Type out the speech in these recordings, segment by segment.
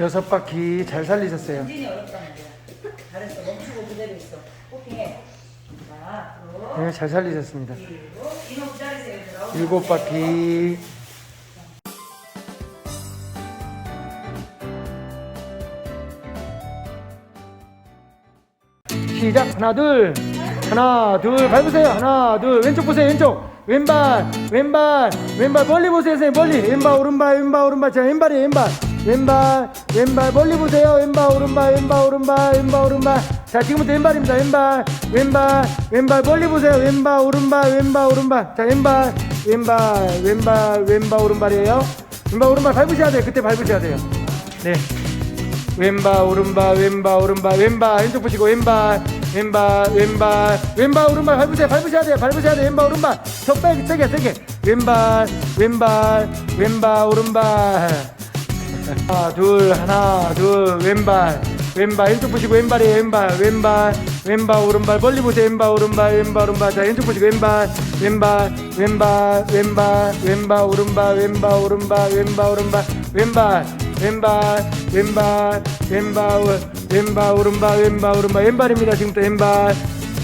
여섯 바퀴 잘 살리셨어요. 진이 어렵다는데. 잘했어. 멈추고 그대로 있어. 호핑해. 자, 앞으로. 네, 잘 살리셨습니다. 그리고 이놈 기다리세요. 얘들아. 일곱 바퀴. 시작 하나 둘 하나 둘 밟으세요 하나 둘 왼쪽 보세요 왼쪽 왼발 왼발 왼발 멀리 보세요 선생님 멀리 왼발 오른발 왼발 오른발 자 왼발이 왼발 왼발 왼발 멀리 보세요. 왼발 오른발 왼발 오른발 왼발 오른발. 자 지금부터 왼발입니다. 왼발 왼발 왼발 멀리 보세요. 왼발 오른발 왼발 오른발. 자 왼발 왼발 왼발 왼발 오른발이에요. 왼발 오른발 밟으셔야 돼요. 그때 밟으셔야 돼요. 네. 왼발 오른발 왼발 오른발 왼발. 왼쪽 보시고 왼발 왼발 왼발. 왼발 오른발 밟으세요. 밟으셔야 돼요. 밟으셔야 돼요. 왼발 오른발. 더 빼게 세게 세게 왼발 왼발 왼발 오른발 하나 둘 하나 둘 왼발 왼발 왼쪽 보시고 왼발이에요 왼발 왼발 왼발 오른발 멀리 보세요 왼발 오른발 왼발 오른발 자 왼쪽 보시고 왼발 왼발 왼발 왼발 왼발 오른발 왼발 오른발 왼발 오른발 왼발 왼발 왼발 왼발 왼발 오른발 왼발 오른발 왼발입니다 지금부터 왼발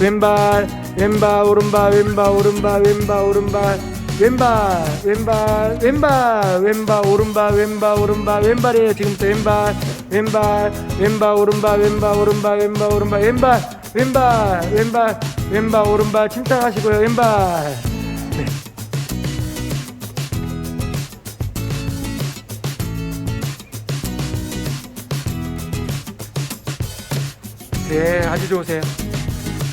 왼발 왼발 오른발 왼발 오른발 왼발 오른발 왼발 왼발 왼발 왼발 오른발 왼발 오른발 왼발이에요 지금부터 왼발 왼발 왼발 오른발 왼발 오른발 왼발 오른발 왼발 왼발 왼발 왼발 오른발 침착하시고요 왼발 네. 네, 아주 좋으세요.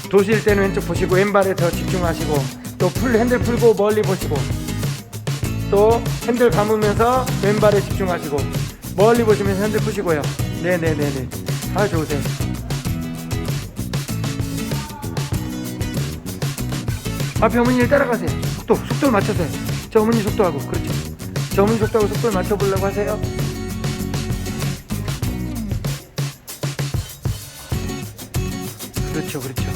도실 때는 왼쪽 보시고 왼발에 더 집중하시고 또 풀 핸들 풀고 멀리 보시고 또 핸들 감으면서 왼발에 집중하시고 멀리 보시면서 핸들 푸시고요. 네네네네. 아주 좋으세요. 앞에 어머니를 따라가세요. 속도, 속도를 맞춰서요. 저 어머니 속도하고, 그렇죠. 저 어머니 속도하고 속도를 맞춰보려고 하세요. 그렇죠, 그렇죠.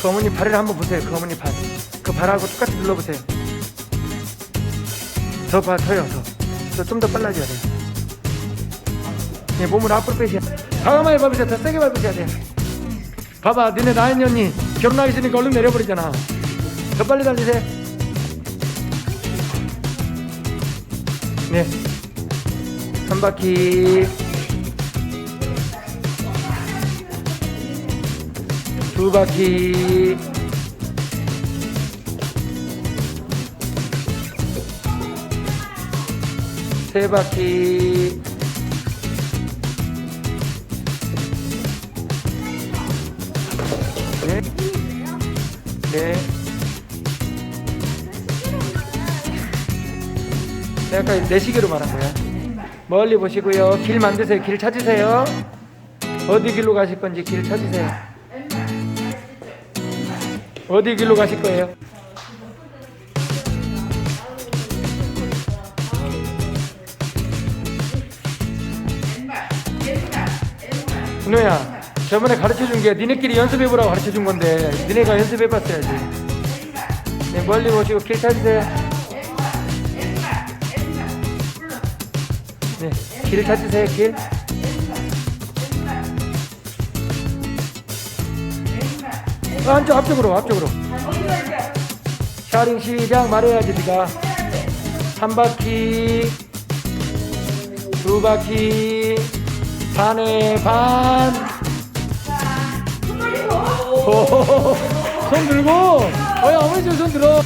그 어머니 발을 한번 보세요. 그 어머니 발. 그 발하고 똑같이 눌러보세요. 더 봐, 더요, 더. 더좀더 빨라져야 돼요. 네, 몸을 앞으로 돼요. 과감하게 밟으세요. 더 세게 밟으셔야 돼요. 봐봐, 너네 나연 언니 결혼하기 싫으니까 얼른 내려버리잖아. 더 빨리 달리세요. 네. 한 바퀴. 두 바퀴 세 바퀴 네. 네. 내가 아까 내시계로 말한 거야. 멀리 보시고요. 길 만드세요. 길 찾으세요. 어디 길로 가실 건지 길 찾으세요. 어디 길로 가실 거예요? 은호야 저번에 가르쳐 준 게 니네끼리 연습해보라고 가르쳐 준 건데 니네가 연습해봤어야지. 네, 멀리 보시고 길 찾으세요 네, 길 찾으세요 길 안쪽 앞쪽으로 앞쪽으로. 샤링 시작 말해야지 네가. 한 바퀴 두 바퀴 반에 반. 오, 손 들고. 어야 어머니 좀 손 들어.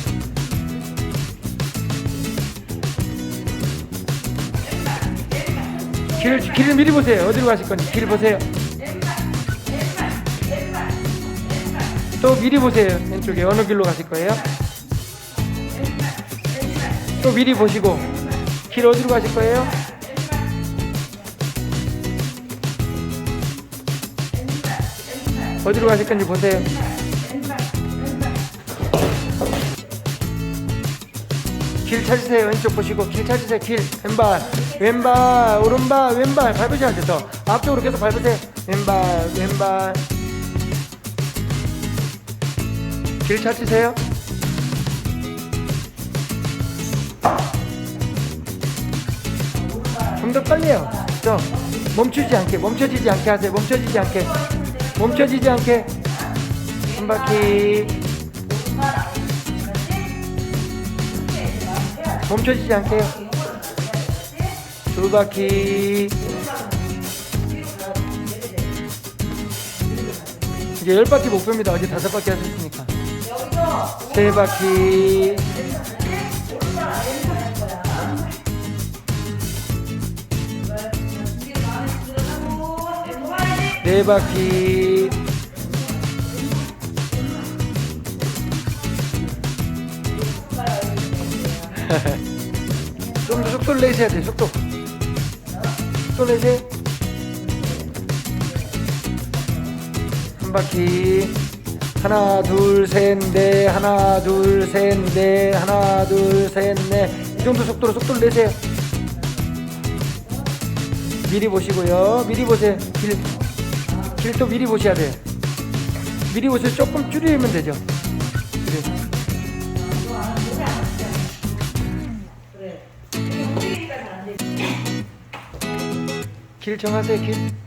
길, 길을 미리 보세요. 어디로 가실 건지. 길 보세요 또 미리 보세요. 왼쪽에 어느 길로 가실 거예요? 또 미리 보시고 길 어디로 가실 거예요? 어디로 가실 건지 보세요. 길 찾으세요. 왼쪽 보시고 길 찾으세요. 길 왼발 왼발 오른발 왼발 밟으셔야죠. 더 앞쪽으로 계속 밟으세요. 왼발 왼발 길 찾으세요. 좀 더 빨리요. 저 멈추지 않게, 멈춰지지 않게 하세요. 멈춰지지 않게, 멈춰지지 않게 한 바퀴 멈춰지지 않게요. 두 바퀴 이제 열 바퀴 목표입니다. 어제 다섯 바퀴 하셨으니까 세 바퀴. 네 바퀴. 좀 더 속도를 내셔야 돼 속도. 속도 내세요. 한 바퀴 하나 둘셋넷 하나 둘셋넷 하나 둘셋넷이 정도 속도로 속도를 내세요. 미리 보시고요. 미리 보세요. 길, 길도 미리 보셔야 돼요. 미리 보세요. 조금 줄이면 되죠. 그래. 길 정하세요 길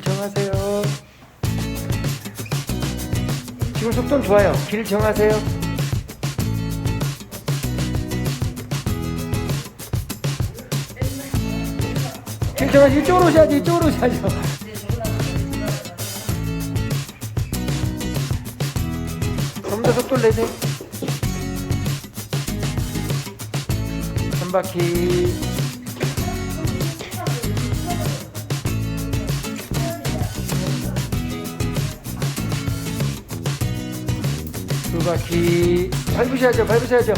길 정하세요. 지금 속도는 좋아요. 길 정하세요. 길 정하시 이쪽으로 오셔야지 이쪽으로 오셔야죠. 좀더 속도를 내세요. 한 바퀴. 두 바퀴. 밟으셔야죠, 밟으셔야죠.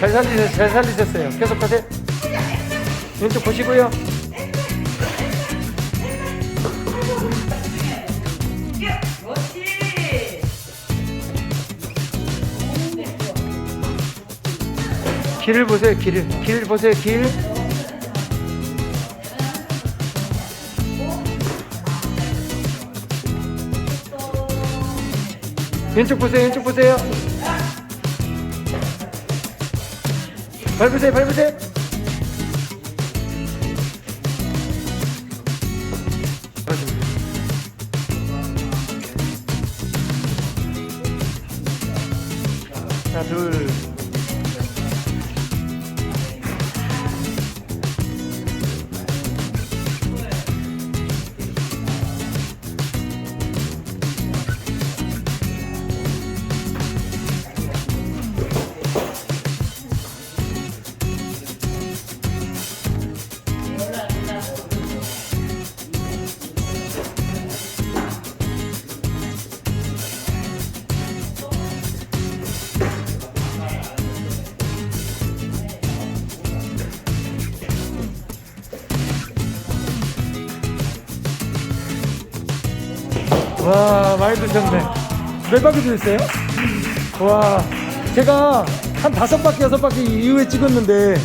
잘 살리셨어요, 잘 살리셨어요. 계속 하세요. 왼쪽 보시고요. 길을 보세요, 길을. 길 보세요, 길. 왼쪽 보세요, 왼쪽 보세요. 밟으세요, 밟으세요. 하나, 둘. 와 많이 드셨네 몇 바퀴 드셨어요? 와 제가 한 다섯 바퀴 여섯 바퀴 이후에 찍었는데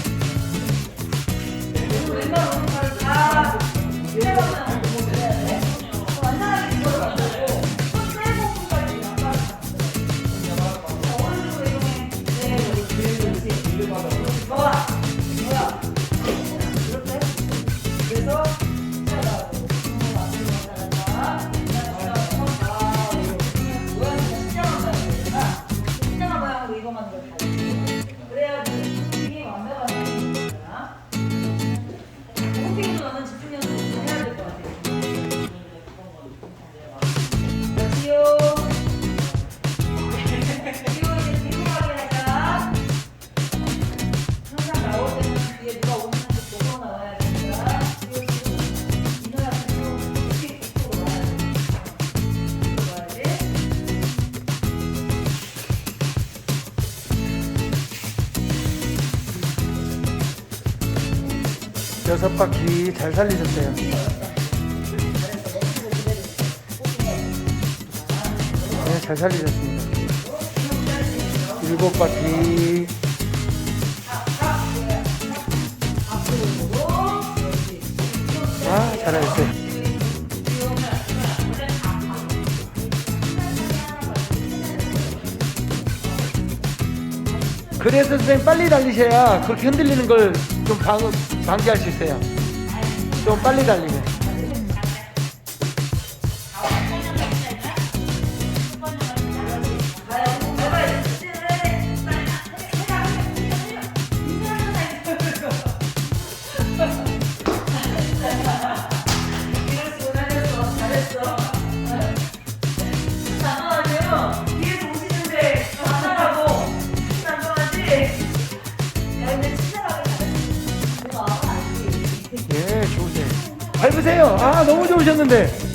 그래야지 여섯 바퀴 잘 살리셨어요. 네 잘 살리셨습니다. 일곱 바퀴 잘하셨어요. 그래서 선생님 빨리 달리셔야 그렇게 흔들리는 걸 좀 방지할 수 있어요. 좀 빨리 달리면. 밟으세요. 아, 너무 좋으셨는데.